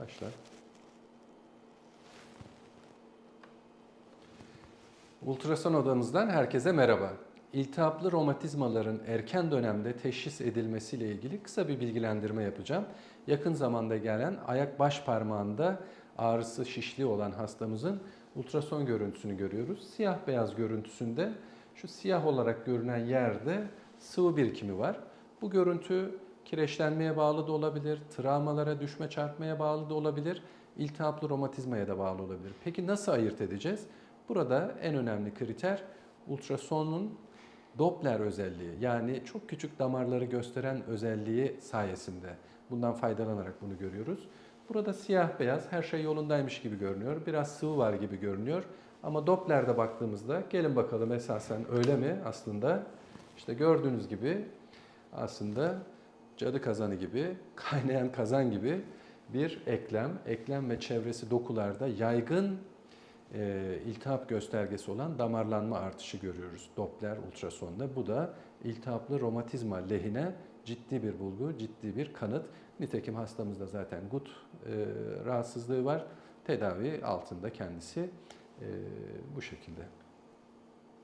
Başla. Ultrason odamızdan herkese merhaba. İltihaplı romatizmaların erken dönemde teşhis edilmesiyle ilgili kısa bir bilgilendirme yapacağım. Yakın zamanda gelen ayak baş parmağında ağrısı şişliği olan hastamızın ultrason görüntüsünü görüyoruz. Siyah beyaz görüntüsünde şu siyah olarak görünen yerde sıvı birikimi var. Bu görüntü kireçlenmeye bağlı da olabilir, travmalara, düşme çarpmaya bağlı da olabilir, iltihaplı romatizmaya da bağlı olabilir. Peki nasıl ayırt edeceğiz? Burada en önemli kriter ultrasonun Doppler özelliği yani çok küçük damarları gösteren özelliği sayesinde. Bundan faydalanarak bunu görüyoruz. Burada siyah beyaz her şey yolundaymış gibi görünüyor. Biraz sıvı var gibi görünüyor. Ama Doppler'de baktığımızda gelin bakalım esasen öyle mi aslında? İşte gördüğünüz gibi aslında cadı kazanı gibi, kaynayan kazan gibi bir eklem, eklem ve çevresi dokularda yaygın e, iltihap göstergesi olan damarlanma artışı görüyoruz Doppler ultrasonda. Bu da iltihaplı romatizma lehine ciddi bir bulgu, ciddi bir kanıt. Nitekim hastamızda zaten gut e, rahatsızlığı var. Tedavi altında kendisi e, bu şekilde.